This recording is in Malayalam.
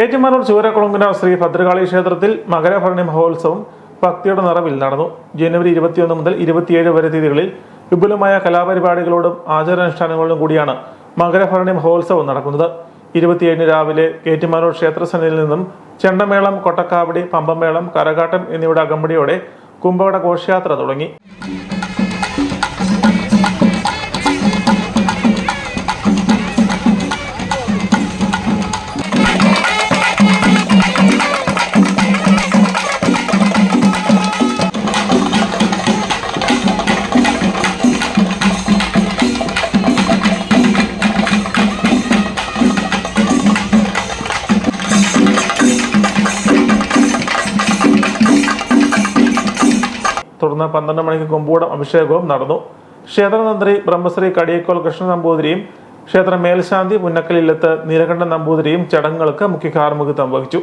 ഏറ്റുമാനൂർ ചൂരക്കുളങ്ങര ശ്രീ ഭദ്രകാളി ക്ഷേത്രത്തിൽ മകരഭരണി മഹോത്സവം ഭക്തിയുടെ നിറവിൽ നടന്നു. ജനുവരി ഇരുപത്തിയൊന്ന് മുതൽ ഇരുപത്തിയേഴ് വരെ തീയതികളിൽ വിപുലമായ കലാപരിപാടികളോടും ആചാരാനുഷ്ഠാനങ്ങളോടും കൂടിയാണ് മകരഭരണി മഹോത്സവം നടക്കുന്നത്. ഇരുപത്തിയേഴിന് രാവിലെ ഏറ്റുമാനൂർ ക്ഷേത്രസന്നിധിയിൽ നിന്നും ചെണ്ടമേളം കൊട്ടക്കാവടി പമ്പമേളം കരകാട്ടം എന്നിവയുടെ അകമ്പടിയോടെ കുംഭവട ഘോഷയാത്ര തുടങ്ങി. തുടർന്ന് പന്ത്രണ്ട് മണിക്ക് കൊമ്പൂടം അഭിഷേകവും നടന്നു. ക്ഷേത്രതന്ത്രി ബ്രഹ്മശ്രീ കടിയേക്കോൾ കൃഷ്ണ നമ്പൂതിരിയും ക്ഷേത്ര മേൽശാന്തി പുന്നക്കലില്ലത്ത് നീലകണ്ഠൻ നമ്പൂതിരിയും ചടങ്ങുകൾക്ക് മുഖ്യ കാർമുഖിത്വം വഹിച്ചു.